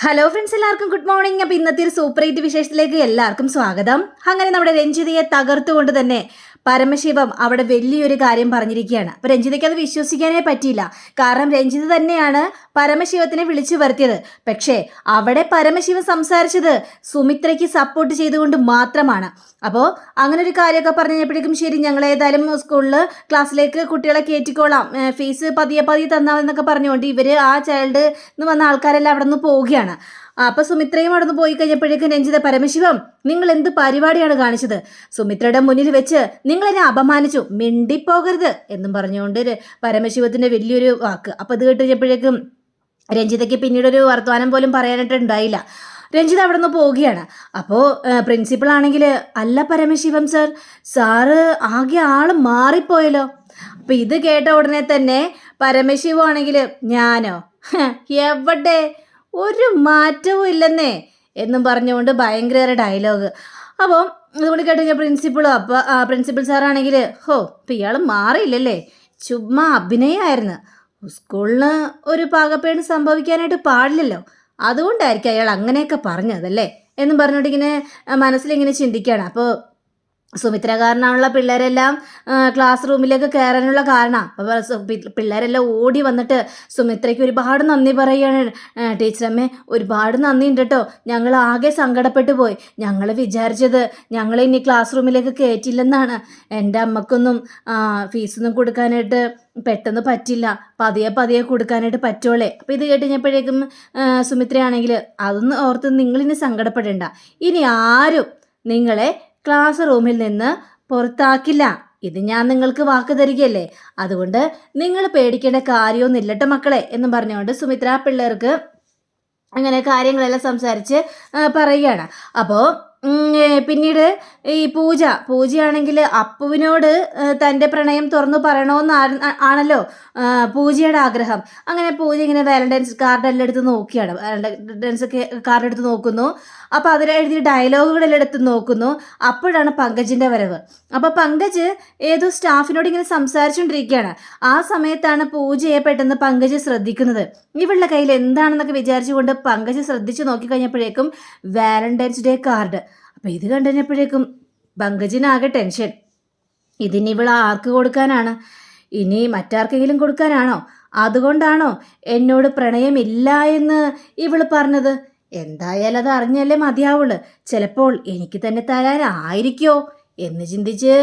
Hello friends എല്ലാവർക്കും good morning അപ്പോൾ ഇന്നത്തെ ഒരു സൂപ്പർ ഹീറ്റ് വിശേഷത്തിലേക്ക് എല്ലാവർക്കും സ്വാഗതം. അങ്ങനെ നമ്മുടെ രഞ്ജിതയെ തകർത്തുകൊണ്ട് തന്നെ പരമശിവം അവിടെ വലിയൊരു കാര്യം പറഞ്ഞിരിക്കുകയാണ്. അപ്പോൾ രഞ്ജിതയ്ക്ക് അത് വിശ്വസിക്കാനേ പറ്റിയില്ല. കാരണം രഞ്ജിത തന്നെയാണ് പരമശിവത്തിനെ വിളിച്ചു വരുത്തിയത്. പക്ഷേ അവിടെ പരമശിവൻ സംസാരിച്ചത് സുമിത്രയ്ക്ക് സപ്പോർട്ട് ചെയ്തുകൊണ്ട് മാത്രമാണ്. അപ്പോൾ അങ്ങനെ ഒരു കാര്യമൊക്കെ പറഞ്ഞു കഴിഞ്ഞപ്പോഴേക്കും ശരി ഞങ്ങൾ ഏതായാലും സ്കൂളിൽ ക്ലാസ്സിലേക്ക് കുട്ടികളെ കയറ്റിക്കോളാം ഫീസ് പതിയെ പതിയെ തന്നാൽ എന്നൊക്കെ പറഞ്ഞുകൊണ്ട് ഇവർ ആ ചൈൽഡ് എന്ന് വന്ന ആൾക്കാരെല്ലാം അവിടെ നിന്ന് പോവുകയാണ്. അപ്പൊ സുമിത്രയും അവിടെ നിന്ന് പോയി കഴിഞ്ഞപ്പോഴേക്കും രഞ്ജിത പരമശിവം നിങ്ങൾ എന്ത് പരിപാടിയാണ് കാണിച്ചത്? സുമിത്രയുടെ മുന്നിൽ വെച്ച് നിങ്ങൾ എന്നെ അപമാനിച്ചു. മിണ്ടിപ്പോകരുത് എന്നും പറഞ്ഞുകൊണ്ട് പരമശിവത്തിന്റെ വലിയൊരു വാക്ക്. അപ്പൊ ഇത് കേട്ട് കഴിഞ്ഞപ്പോഴേക്കും രഞ്ജിതയ്ക്ക് പിന്നീട് ഒരു വർത്തമാനം പോലും പറയാനായിട്ട് ഉണ്ടായില്ല. രഞ്ജിത അവിടെ നിന്ന് പോവുകയാണ് അപ്പോൾ പ്രിൻസിപ്പൾ ആണെങ്കിൽ അല്ല പരമശിവം സർ സാറ് ആകെ ആൾ മാറിപ്പോയല്ലോ. അപ്പൊ ഇത് കേട്ട ഉടനെ തന്നെ പരമശിവം ആണെങ്കിൽ ഞാനോ? എവിടെ? ഒരു മാറ്റവും ഇല്ലെന്നേ എന്നും പറഞ്ഞുകൊണ്ട് ഭയങ്കര ഡയലോഗ്. അപ്പോൾ അതുകൊണ്ട് കേട്ട് കഴിഞ്ഞാൽ പ്രിൻസിപ്പിളും അപ്പോൾ പ്രിൻസിപ്പൽ സാറാണെങ്കിൽ ഹോ ഇപ്പം ഇയാൾ മാറിയില്ലല്ലേ? ചുമ്മാ അഭിനയമായിരുന്നു സ്കൂളിന് ഒരു പാകപ്പേണ് സംഭവിക്കാനായിട്ട് പാടില്ലല്ലോ. അതുകൊണ്ടായിരിക്കും അയാൾ അങ്ങനെയൊക്കെ പറഞ്ഞതല്ലേ? എന്നും പറഞ്ഞുകൊണ്ട് ഇങ്ങനെ മനസ്സിലിങ്ങനെ ചിന്തിക്കുകയാണ് അപ്പോൾ സുമിത്ര കാരണമുള്ള പിള്ളേരെല്ലാം ക്ലാസ് റൂമിലേക്ക് കയറാനുള്ള കാരണം. അപ്പോൾ പിള്ളേരെല്ലാം ഓടി വന്നിട്ട് സുമിത്രയ്ക്ക് ഒരുപാട് നന്ദി പറയുകയാണ് ടീച്ചറമ്മേ ഒരുപാട് നന്ദി ഉണ്ട് കേട്ടോ ഞങ്ങൾ ആകെ സങ്കടപ്പെട്ടു പോയി. ഞങ്ങൾ വിചാരിച്ചത് ഞങ്ങൾ ഇനി ക്ലാസ് റൂമിലേക്ക് കയറ്റില്ലെന്നാണ് എന്റെ അമ്മക്കൊന്നും ഫീസൊന്നും കൊടുക്കാനായിട്ട് പെട്ടെന്ന് പറ്റില്ല. പതിയെ പതിയെ കൊടുക്കാനായിട്ട് പറ്റുള്ളേ അപ്പോൾ ഇത് കേട്ട് കഴിഞ്ഞപ്പോഴേക്കും സുമിത്രയാണെങ്കിൽ അതൊന്നും ഓർത്ത് നിങ്ങളിനി സങ്കടപ്പെടേണ്ട. ഇനി ആരും നിങ്ങളെ ക്ലാസ് റൂമിൽ നിന്ന് പുറത്താക്കില്ല. ഇത് ഞാൻ നിങ്ങൾക്ക് വാക്ക് തരികയല്ലേ? അതുകൊണ്ട് നിങ്ങൾ പേടിക്കേണ്ട കാര്യമൊന്നും ഇല്ലട്ടെ മക്കളെ എന്നും പറഞ്ഞുകൊണ്ട് സുമിത്ര പിള്ളേർക്ക് അങ്ങനെ കാര്യങ്ങളെല്ലാം സംസാരിച്ച് പറയുകയാണ്. അപ്പോൾ പിന്നീട് ഈ പൂജ. പൂജയാണെങ്കിൽ അപ്പുവിനോട് തന്റെ പ്രണയം തുറന്നു പറയണമെന്ന് ആണല്ലോ പൂജയുടെ ആഗ്രഹം. അങ്ങനെ പൂജ ഇങ്ങനെ വാലന്റൈൻസ് കാർഡ് എല്ലാം എടുത്ത് നോക്കിയാണ്. വാലന്റൈൻസ് കാർഡ് എടുത്ത് നോക്കുന്നു. അപ്പോൾ അതിൽ എഴുതിയ ഡയലോഗുകളെല്ലാം എടുത്ത് നോക്കുന്നു. അപ്പോഴാണ് പങ്കജിന്റെ വരവ്. അപ്പോൾ പങ്കജ് ഏതോ സ്റ്റാഫിനോട് ഇങ്ങനെ സംസാരിച്ചുകൊണ്ടിരിക്കുകയാണ്. ആ സമയത്താണ് പൂജയെ പെട്ടെന്ന് പങ്കജ് ശ്രദ്ധിക്കുന്നത്. ഇവളുടെ കയ്യിൽ എന്താണെന്നൊക്കെ വിചാരിച്ചുകൊണ്ട് പങ്കജ് ശ്രദ്ധിച്ചു നോക്കിക്കഴിഞ്ഞപ്പോഴേക്കും വാലന്റൈൻസ് ഡേ കാർഡ്. അപ്പോൾ ഇത് കണ്ടുകഴിഞ്ഞപ്പോഴേക്കും പങ്കജിനാകെ ടെൻഷൻ. ഇതിനി ഇവൾ ആർക്ക് കൊടുക്കാനാണ്? ഇനി മറ്റാർക്കെങ്കിലും കൊടുക്കാനാണോ? അതുകൊണ്ടാണോ എന്നോട് പ്രണയമില്ല എന്ന് ഇവൾ പറഞ്ഞത്? എന്തായാലും അത് അറിഞ്ഞല്ലേ മതിയാവുള്ളു. ചിലപ്പോൾ എനിക്ക് തന്നെ തരാനായിരിക്കോ എന്ന് ചിന്തിച്ച്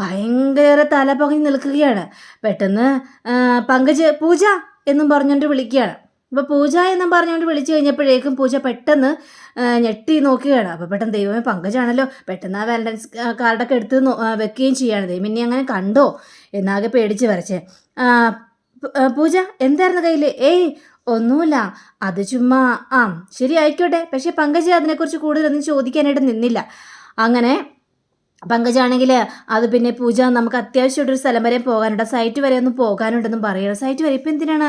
ഭയങ്കര തല പകഞ്ഞ് നിൽക്കുകയാണ്. പെട്ടെന്ന് പങ്കജ് പൂജ എന്നും പറഞ്ഞുകൊണ്ട് വിളിക്കുകയാണ്. അപ്പോൾ പൂജ എന്നും പറഞ്ഞുകൊണ്ട് വിളിച്ചു കഴിഞ്ഞപ്പോഴേക്കും പൂജ പെട്ടെന്ന് ഞെട്ടി നോക്കുകയാണ്. അപ്പോൾ പെട്ടെന്ന് ദൈവമേ പങ്കജാണല്ലോ. പെട്ടെന്ന് ആ വാലൻസ് കാർഡൊക്കെ എടുത്ത് വെക്കുകയും ചെയ്യാണ്. ദൈവം ഇനി അങ്ങനെ കണ്ടോ? എന്നാകെ പേടിച്ച് വരച്ചേ. പൂജ എന്തായിരുന്നു കയ്യിൽ ഏയ് ഒന്നുമില്ല. അത് ചുമ്മാ ആ ശരി ആയിക്കോട്ടെ. പക്ഷേ പങ്കജ അതിനെക്കുറിച്ച് കൂടുതലൊന്നും ചോദിക്കാനായിട്ട് നിന്നില്ല. അങ്ങനെ പങ്കജാണെങ്കിൽ അത് പിന്നെ പൂജ നമുക്ക് അത്യാവശ്യമായിട്ടൊരു സ്ഥലം വരെ പോകാനുണ്ട്. സൈറ്റ് വരെ ഒന്ന് പോകാനുണ്ടെന്നും പറയണം സൈറ്റ് വരെ ഇപ്പം എന്തിനാണ്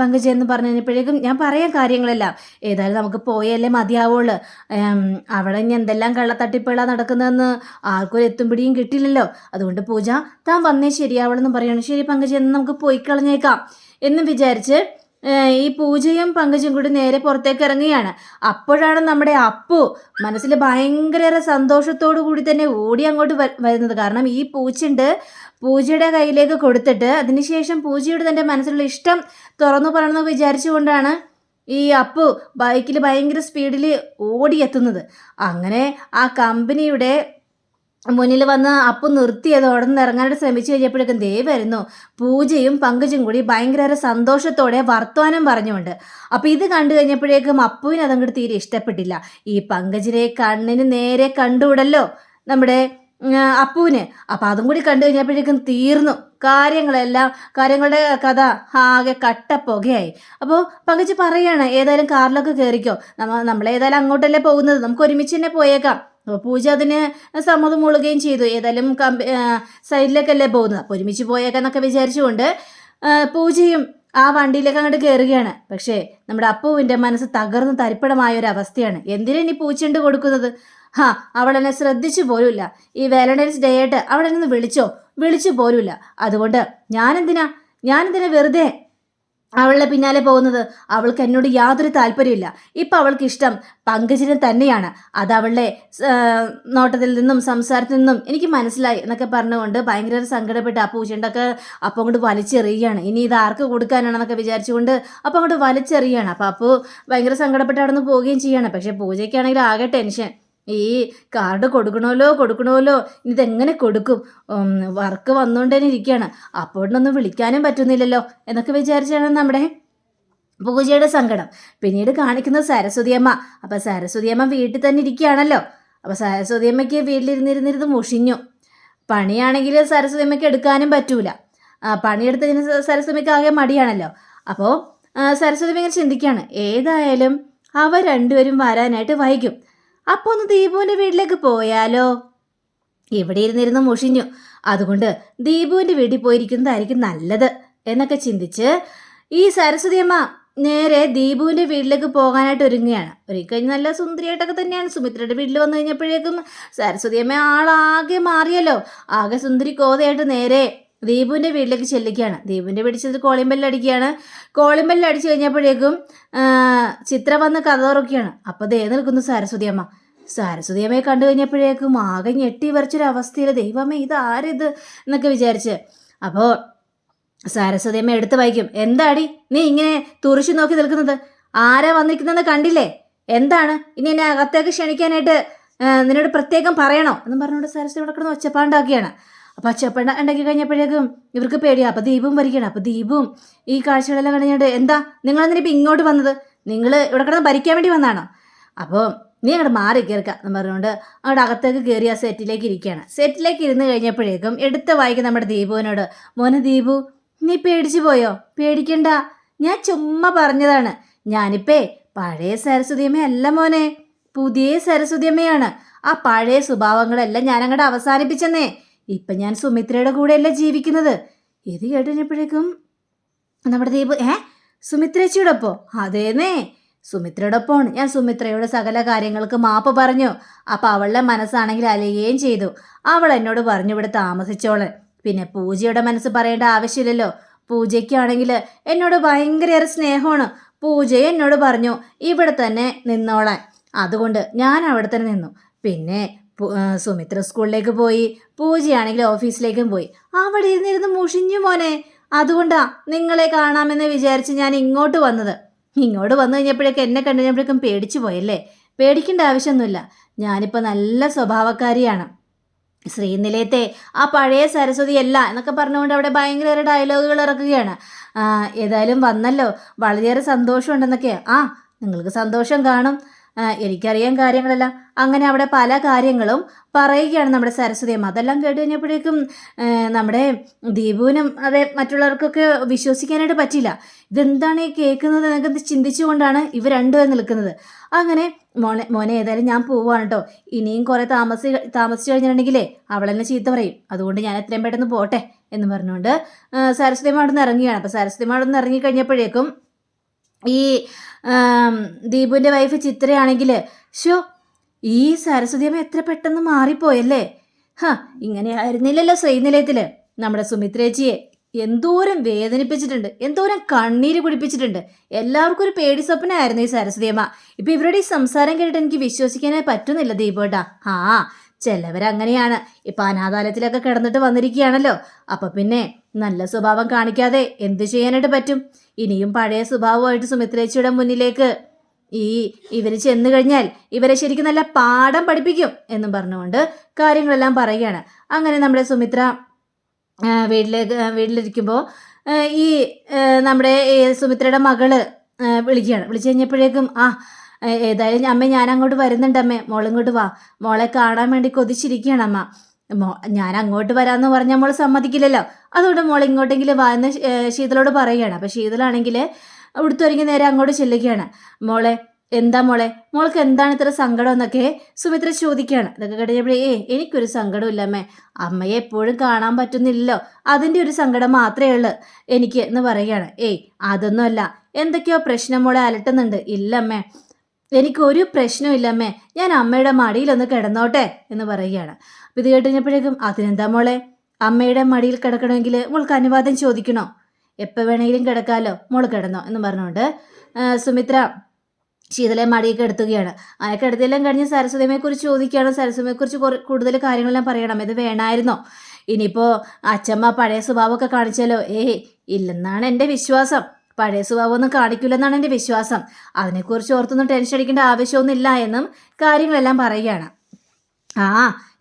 പങ്കജ എന്ന് പറഞ്ഞു കഴിഞ്ഞപ്പോഴേക്കും ഞാൻ പറയാം കാര്യങ്ങളെല്ലാം. ഏതായാലും നമുക്ക് പോയല്ലേ മതിയാവുള്ളൂ. അവിടെ ഇനി എന്തെല്ലാം കള്ളത്തട്ടിപ്പുകളാണ് നടക്കുന്നതെന്ന് ആർക്കും ഒരു എത്തുംപിടിയും കിട്ടില്ലല്ലോ. അതുകൊണ്ട് പൂജ താൻ വന്നേ ശരിയാവുള്ളെന്ന് പറയണം ശരി പങ്കജ എന്ന് നമുക്ക് പോയി കളഞ്ഞേക്കാം. എന്ന് വിചാരിച്ച് ഈ പൂജയും പങ്കജും കൂടി നേരെ പുറത്തേക്ക് ഇറങ്ങുകയാണ്. അപ്പോഴാണ് നമ്മുടെ അപ്പു മനസ്സിൽ ഭയങ്കര സന്തോഷത്തോടു കൂടി തന്നെ ഓടി അങ്ങോട്ട് വരുന്നത്. കാരണം ഈ പൂച്ചുണ്ട് പൂജയുടെ കയ്യിലേക്ക് കൊടുത്തിട്ട് അതിനുശേഷം പൂജയോട് തന്റെ മനസ്സിലുള്ള ഇഷ്ടം തുറന്നു പറയണമെന്ന് വിചാരിച്ചുകൊണ്ടാണ് ഈ അപ്പു ബൈക്കിൽ ഭയങ്കര സ്പീഡിൽ ഓടിയെത്തുന്നത്. അങ്ങനെ ആ കമ്പനിയുടെ മുന്നിൽ വന്ന് അപ്പു നിർത്തിയത് ഉടനെ ഇറങ്ങാനായിട്ട് ശ്രമിച്ചു കഴിഞ്ഞപ്പോഴേക്കും ദേ വരുന്നു. പൂജയും പങ്കജും കൂടി ഭയങ്കര സന്തോഷത്തോടെ വർത്തമാനം പറഞ്ഞുകൊണ്ട്. അപ്പോൾ ഇത് കണ്ടു കഴിഞ്ഞപ്പോഴേക്കും അപ്പുവിന് അതങ്ങോട്ട് തീരെ ഇഷ്ടപ്പെട്ടില്ല. ഈ പങ്കജിനെ കണ്ണിന് നേരെ കണ്ടുവിടല്ലോ നമ്മുടെ അപ്പുവിന്. അപ്പം അതും കൂടി കണ്ടു കഴിഞ്ഞപ്പോഴേക്കും തീർന്നു. കാര്യങ്ങളെല്ലാം കാര്യങ്ങളുടെ കഥ ആകെ കട്ടപ്പുകയായി. അപ്പോൾ പങ്കജ് പറയാണ് ഏതായാലും കാറിലൊക്കെ കയറിക്കോ. നമ്മ നമ്മളേതായാലും അങ്ങോട്ടല്ലേ പോകുന്നത്. നമുക്ക് ഒരുമിച്ച് തന്നെ പോയേക്കാം. അപ്പോൾ പൂജ അതിന് സമ്മതം മൂളുകയും ചെയ്തു. ഏതായാലും കമ്പ സൈഡിലേക്കല്ലേ പോകുന്നത്. അപ്പോൾ ഒരുമിച്ച് പോയേക്കാന്നൊക്കെ വിചാരിച്ചുകൊണ്ട് പൂജയും ആ വണ്ടിയിലേക്ക് അങ്ങോട്ട് കയറുകയാണ് പക്ഷേ നമ്മുടെ അപ്പുവിന്റെ മനസ്സ് തകർന്ന് തരിപ്പണമായ ഒരു അവസ്ഥയാണ് എന്തിനാ ഇനി പൂച്ചണ്ട് കൊടുക്കുന്നത്? ഹാ അവൾ എന്നെ ശ്രദ്ധിച്ചു പോലുമില്ല. ഈ വാലന്റൈൻസ് ആയിട്ട് അവൾ വിളിച്ചോ? വിളിച്ചു പോലുമില്ല. അതുകൊണ്ട് ഞാനെന്തിനാ? ഞാനെന്തിനാ വെറുതെ അവളുടെ പിന്നാലെ പോകുന്നത് അവൾക്ക് എന്നോട് യാതൊരു താല്പര്യമില്ല ഇപ്പം അവൾക്ക് ഇഷ്ടം പങ്കജിനെ തന്നെയാണ്. അത് അവളുടെ നോട്ടത്തിൽ നിന്നും സംസാരത്തിൽ നിന്നും എനിക്ക് മനസ്സിലായി എന്നൊക്കെ പറഞ്ഞുകൊണ്ട് ഭയങ്കര സങ്കടപ്പെട്ട് ആ പൂച്ചണ്ടൊക്കെ അപ്പം അങ്ങോട്ട് വലിച്ചെറിയുകയാണ്. ഇനി ഇത് ആർക്ക് കൊടുക്കാനാണെന്നൊക്കെ വിചാരിച്ചുകൊണ്ട് അപ്പം അങ്ങോട്ട് വലിച്ചെറിയുകയാണ്. അപ്പോൾ അപ്പോൾ ഭയങ്കര സങ്കടപ്പെട്ട് അവിടെ നിന്ന് പോവുകയും ചെയ്യുകയാണ് പക്ഷേ പൂജയ്ക്കാണെങ്കിൽ ആകെ ടെൻഷൻ. ഈ കാർഡ് കൊടുക്കണമല്ലോ കൊടുക്കണമല്ലോ. ഇതെങ്ങനെ കൊടുക്കും? വർക്ക് വന്നുകൊണ്ട് ഇരിക്കുകയാണ് അപ്പോഴൊന്നും വിളിക്കാനും പറ്റുന്നില്ലല്ലോ എന്നൊക്കെ വിചാരിച്ചാണ് നമ്മുടെ പൂജയുടെ സങ്കടം. പിന്നീട് കാണിക്കുന്നത് സരസ്വതിയമ്മ അപ്പം സരസ്വതിയമ്മ വീട്ടിൽ തന്നെ ഇരിക്കുകയാണല്ലോ. അപ്പം സരസ്വതിയമ്മയ്ക്ക് വീട്ടിലിരുന്നിരുന്നിരുന്ന് മുഷിഞ്ഞു. പണിയാണെങ്കിൽ സരസ്വതിയമ്മയ്ക്ക് എടുക്കാനും പറ്റൂല. പണിയെടുത്തതിന് സരസ്വതിയമ്മയ്ക്ക് ആകെ മടിയാണല്ലോ. അപ്പോൾ സരസ്വതി ഇങ്ങനെ ചിന്തിക്കുകയാണ്. ഏതായാലും അവർ രണ്ടുപേരും വരാനായിട്ട് വൈകും. അപ്പോൾ ഒന്ന് ദീപുവിന്റെ വീട്ടിലേക്ക് പോയാലോ? ഇവിടെ ഇരുന്നിരുന്ന് മുഷിഞ്ഞു. അതുകൊണ്ട് ദീപുവിന്റെ വീട്ടിൽ പോയിരിക്കുന്നതായിരിക്കും നല്ലത് എന്നൊക്കെ ചിന്തിച്ച് ഈ സരസ്വതി അമ്മ നേരെ ദീപുവിന്റെ വീട്ടിലേക്ക് പോകാനായിട്ട് ഒരുങ്ങുകയാണ്. ഒരുക്കഴിഞ്ഞ് നല്ല സുന്ദരിയായിട്ടൊക്കെ തന്നെയാണ്. സുമിത്രയുടെ വീട്ടിൽ വന്നു കഴിഞ്ഞപ്പോഴേക്കും സരസ്വതി അമ്മ ആളാകെ മാറിയല്ലോ. ആകെ സുന്ദരി കോതയായിട്ട് നേരെ ദീപുവിന്റെ വീട്ടിലേക്ക് ചെല്ലുകയാണ്. ദീപുവിന്റെ വീട്ടിൽ ചെന്ന് കോളിംഗ് ബെല്ലടിക്കുകയാണ് കോളിംഗ് ബെല്ലടിച്ച് കഴിഞ്ഞപ്പോഴേക്കും ചിത്ര വന്ന് കഥ തുറക്കുകയാണ്. അപ്പോൾ ദേ നിൽക്കുന്നു സരസ്വതി അമ്മ. സരസ്വതി അമ്മയെ കണ്ടു കഴിഞ്ഞപ്പോഴേക്കും ആകെ ഞെട്ടി വരച്ചൊരവസ്ഥയിൽ ദൈവമേ ഇത് ആരിത്? എന്നൊക്കെ വിചാരിച്ച്. അപ്പോൾ സരസ്വതി അമ്മ എടുത്ത് വായിക്കും. എന്താടി? നീ ഇങ്ങനെ തുറിച്ചു നോക്കി നിൽക്കുന്നത്? ആരാ വന്നിരിക്കുന്നതെന്ന് കണ്ടില്ലേ? എന്താണ്? ഇനി എന്നെ അകത്തേക്ക് ക്ഷണിക്കാനായിട്ട് നിന്നോട് പ്രത്യേകം പറയണോ? എന്ന് പറഞ്ഞുകൊണ്ട് സരസ്വതി ഇവിടെ കിടന്ന് ഒച്ചപ്പാണ്ടാക്കിയാണ് അപ്പോൾ ഒച്ചപ്പാണ്ട ഉണ്ടാക്കി കഴിഞ്ഞപ്പോഴേക്കും ഇവർക്ക് പേടിയാ. അപ്പോൾ ദീപും ഭരിക്കണം. അപ്പോൾ ദീപും ഈ കാഴ്ചകളെല്ലാം കഴിഞ്ഞിട്ട് എന്താ? നിങ്ങളെന്തിനാ ഇപ്പം ഇങ്ങോട്ട് വന്നത്? നിങ്ങൾ ഇവിടെ കിടന്ന് ഭരിക്കാൻ വേണ്ടി വന്നതാണോ അപ്പോൾ നീ അങ്ങോട്ട് മാറി കയറുക എന്ന് പറഞ്ഞുകൊണ്ട് അങ്ങോട്ട് അകത്തേക്ക് കയറി ആ സെറ്റിലേക്ക് ഇരിക്കുകയാണ്. സെറ്റിലേക്ക് ഇരുന്ന് കഴിഞ്ഞപ്പോഴേക്കും എടുത്ത് വായിക്കും നമ്മുടെ ദീപുവിനോട് മോനെ ദീപു നീ പേടിച്ചു പോയോ? പേടിക്കണ്ട. ഞാൻ ചുമ്മാ പറഞ്ഞതാണ്. ഞാനിപ്പേ പഴയ സരസ്വതിയമ്മ അല്ല മോനെ. പുതിയ സരസ്വതിയമ്മയാണ്. ആ പഴയ സ്വഭാവങ്ങളെല്ലാം ഞാനങ്ങോട്ട് അവസാനിപ്പിച്ചെന്നേ. ഇപ്പം ഞാൻ സുമിത്രയുടെ കൂടെയല്ല ജീവിക്കുന്നത്? ഇത് കേട്ട് കഴിഞ്ഞപ്പോഴേക്കും നമ്മുടെ ദീപ് ഏ? സുമിത്രേച്ചിയോടൊപ്പോ? അതേന്നേ. സുമിത്രയോടൊപ്പമാണ്. ഞാൻ സുമിത്രയുടെ സകല കാര്യങ്ങൾക്ക് മാപ്പ് പറഞ്ഞു. അപ്പം അവളുടെ മനസ്സാണെങ്കിൽ അലയുകയും ചെയ്തു. അവൾ എന്നോട് പറഞ്ഞു ഇവിടെ താമസിച്ചോളെ. പിന്നെ പൂജയുടെ മനസ്സ് പറയേണ്ട ആവശ്യമില്ലല്ലോ. പൂജയ്ക്കാണെങ്കിൽ എന്നോട് ഭയങ്കരയേറെ സ്നേഹമാണ്. പൂജയെ എന്നോട് പറഞ്ഞു ഇവിടെ തന്നെ നിന്നോളാൻ. അതുകൊണ്ട് ഞാൻ അവിടെ തന്നെ നിന്നു. പിന്നെ സുമിത്ര സ്കൂളിലേക്ക് പോയി. പൂജയാണെങ്കിൽ ഓഫീസിലേക്കും പോയി. അവിടെ ഇരുന്നിരുന്ന് മുഷിഞ്ഞു മോനെ. അതുകൊണ്ടാ നിങ്ങളെ കാണാമെന്ന് വിചാരിച്ച് ഞാൻ ഇങ്ങോട്ട് വന്നത്. ഇങ്ങോട്ട് വന്നു കഴിഞ്ഞപ്പോഴേക്കും എന്നെ കണ്ടു കഴിഞ്ഞപ്പോഴേക്കും പേടിച്ചു പോയല്ലേ? പേടിക്കേണ്ട ആവശ്യമൊന്നുമില്ല. ഞാനിപ്പോൾ നല്ല സ്വഭാവക്കാരിയാണ്. ശ്രീനിലയത്തെ ആ പഴയ സരസ്വതി അല്ല എന്നൊക്കെ പറഞ്ഞുകൊണ്ട് അവിടെ ഭയങ്കര ഡയലോഗുകൾ ഇറക്കുകയാണ്. ഏതായാലും വന്നല്ലോ. വളരെയേറെ സന്തോഷമുണ്ടെന്നൊക്കെ ആ നിങ്ങൾക്ക് സന്തോഷം കാണും. ആ, കാര്യങ്ങളല്ല. അങ്ങനെ അവിടെ പല കാര്യങ്ങളും പറയുകയാണ് നമ്മുടെ സരസ്വതി അമ്മ. അതെല്ലാം കേട്ട് കഴിഞ്ഞപ്പോഴേക്കും നമ്മുടെ ദീപുവിനും അതെ മറ്റുള്ളവർക്കൊക്കെ വിശ്വസിക്കാനായിട്ട് പറ്റില്ല ഇതെന്താണ് ഈ കേൾക്കുന്നത് എന്നൊക്കെ ചിന്തിച്ചുകൊണ്ടാണ് ഇവർ രണ്ടുപേരും നിൽക്കുന്നത്. അങ്ങനെ മോനെ മോനെ ഏതായാലും ഞാൻ പോവാണ് കേട്ടോ ഇനിയും കുറേ താമസി താമസിച്ചു കഴിഞ്ഞിട്ടുണ്ടെങ്കിലേ അവളെന്നെ ചീത്ത പറയും. അതുകൊണ്ട് ഞാൻ എത്രയും പെട്ടെന്ന് പോട്ടെ എന്ന് പറഞ്ഞുകൊണ്ട് സരസ്വതി നിന്ന് ഇറങ്ങുകയാണ്. അപ്പോൾ സരസ്വതി നിന്ന് ഇറങ്ങിക്കഴിഞ്ഞപ്പോഴേക്കും ഈ ദീപുവിന്റെ വൈഫ് ചിത്രയാണെങ്കിൽ ഷോ ഈ സരസ്വതി അമ്മ എത്ര പെട്ടെന്ന് മാറിപ്പോയല്ലേ? ഹ ഇങ്ങനെ ആയിരുന്നില്ലല്ലോ ശ്രീനിലയത്തിൽ നമ്മുടെ സുമിത്രേച്ചിയെ എന്തോരം വേദനിപ്പിച്ചിട്ടുണ്ട് എന്തോരം കണ്ണീര് കുടിപ്പിച്ചിട്ടുണ്ട്. എല്ലാവർക്കും ഒരു പേടി സ്വപ്നമായിരുന്നു ഈ സരസ്വതി അമ്മ. ഇപ്പൊ ഇവരുടെ ഈ സംസാരം കേട്ടിട്ട് എനിക്ക് വിശ്വസിക്കാനേ പറ്റുന്നില്ല ദീപോട്ടാ ആ ചിലവരങ്ങനെയാണ്. ഇപ്പൊ അനാഥാലയത്തിലൊക്കെ കിടന്നിട്ട് വന്നിരിക്കുകയാണല്ലോ. അപ്പൊ പിന്നെ നല്ല സ്വഭാവം കാണിക്കാതെ എന്ത് ചെയ്യാനായിട്ട് പറ്റും? ഇനിയും പഴയ സ്വഭാവമായിട്ട് സുമിത്രേച്ചിയുടെ മുന്നിലേക്ക് ഈ ഇവർ ചെന്നു കഴിഞ്ഞാൽ ഇവരെ ശരിക്കും നല്ല പാഠം പഠിപ്പിക്കും എന്നും പറഞ്ഞുകൊണ്ട് കാര്യങ്ങളെല്ലാം പറയുകയാണ്. അങ്ങനെ നമ്മുടെ സുമിത്ര വീട്ടിലേക്ക് വീട്ടിലിരിക്കുമ്പോൾ ഈ നമ്മുടെ സുമിത്രയുടെ മകൾ വിളിക്കുകയാണ്. വിളിച്ചു കഴിഞ്ഞപ്പോഴേക്കും ആ, ഏതായാലും അമ്മ ഞാൻ അങ്ങോട്ട് വരുന്നുണ്ട് അമ്മേ. മോളിങ്ങോട്ട് വാ. മോളെ കാണാൻ വേണ്ടി കൊതിച്ചിരിക്കുകയാണ് അമ്മ. മോ ഞാൻ അങ്ങോട്ട് വരാമെന്ന് പറഞ്ഞാൽ മോൾ സമ്മതിക്കില്ലല്ലോ. അതുകൊണ്ട് മോൾ ഇങ്ങോട്ടെങ്കിലും വാ എന്ന് ശീതളോട് പറയുകയാണ്. അപ്പോൾ ശീതളാണെങ്കിൽ ഉടുത്തൊരുങ്ങി നേരെ അങ്ങോട്ട് ചെല്ലുകയാണ്. മോളെ എന്താ മോളെ? മോൾക്ക് എന്താണ് ഇത്ര സങ്കടം എന്നൊക്കെ സുമിത്ര ചോദിക്കുകയാണ്. ഇതൊക്കെ കഴിഞ്ഞപ്പോഴേ ഏ എനിക്കൊരു സങ്കടമില്ല അമ്മേ. അമ്മയെ എപ്പോഴും കാണാൻ പറ്റുന്നില്ലല്ലോ. അതിന്റെ ഒരു സങ്കടം മാത്രമേ ഉള്ളൂ എനിക്ക് എന്ന് പറയുകയാണ്. ഏയ് അതൊന്നുമല്ല. എന്തൊക്കെയോ പ്രശ്നം മോളെ അലട്ടുന്നുണ്ട്. ഇല്ല അമ്മേ. എനിക്കൊരു പ്രശ്നമില്ലമ്മേ ഞാൻ അമ്മയുടെ മടിയിലൊന്ന് കിടന്നോട്ടെ എന്ന് പറയുകയാണ്. അപ്പം ഇത് കേട്ട് കഴിഞ്ഞപ്പോഴേക്കും അതിനെന്താ മോളെ? അമ്മയുടെ മടിയിൽ കിടക്കണമെങ്കിൽ മോൾക്ക് അനുവാദം ചോദിക്കണോ? എപ്പോൾ വേണമെങ്കിലും കിടക്കാമല്ലോ മോൾ കിടന്നോ? എന്ന് പറഞ്ഞുകൊണ്ട് സുമിത്ര ശീതളെ മടിയൊക്കെ എടുത്തുകയാണ്. അതൊക്കെ എടുത്തെല്ലാം കഴിഞ്ഞ് സരസ്വതിയെക്കുറിച്ച് ചോദിക്കുകയാണ്. സരസ്വതിയെക്കുറിച്ച് കുറേ കൂടുതൽ കാര്യങ്ങളെല്ലാം പറയണം. ഇത് വേണമായിരുന്നോ? ഇനിയിപ്പോൾ അച്ഛമ്മ പഴയ സ്വഭാവമൊക്കെ കാണിച്ചാലോ? ഏയ് ഇല്ലെന്നാണ് എന്റെ വിശ്വാസം. പഴയ സ്വഭാവമൊന്നും കാണിക്കില്ലെന്നാണ് എന്റെ വിശ്വാസം. അതിനെക്കുറിച്ച് ഓർത്തൊന്നും ടെൻഷൻ അടിക്കേണ്ട ആവശ്യമൊന്നുമില്ല എന്നും കാര്യങ്ങളെല്ലാം പറയുകയാണ്. ആ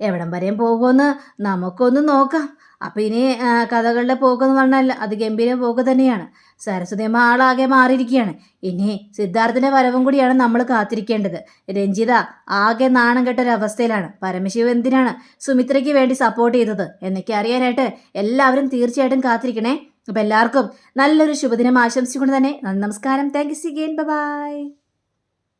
എവിടം വരെയും പോകുമെന്ന് നമുക്കൊന്ന് നോക്കാം. അപ്പം ഇനി കഥകളുടെ പോക്കെന്ന് പറഞ്ഞാൽ അത് ഗംഭീര പോക്ക് തന്നെയാണ്. സരസ്വതിയമ്മ ആളാകെ മാറിയിരിക്കുകയാണ്. ഇനി സിദ്ധാർത്ഥിന്റെ വരവും കൂടിയാണ് നമ്മൾ കാത്തിരിക്കേണ്ടത്. രഞ്ജിത ആകെ നാണം കെട്ട ഒരവസ്ഥയിലാണ് പരമശിവ എന്തിനാണ് സുമിത്രയ്ക്ക് വേണ്ടി സപ്പോർട്ട് ചെയ്തത്? എന്നൊക്കെ അറിയാനായിട്ട് എല്ലാവരും തീർച്ചയായിട്ടും കാത്തിരിക്കണേ. അപ്പം എല്ലാവർക്കും നല്ലൊരു ശുഭദിനം ആശംസിച്ചുകൊണ്ട് തന്നെ നന്ദി നമസ്കാരം. Thank you see again bye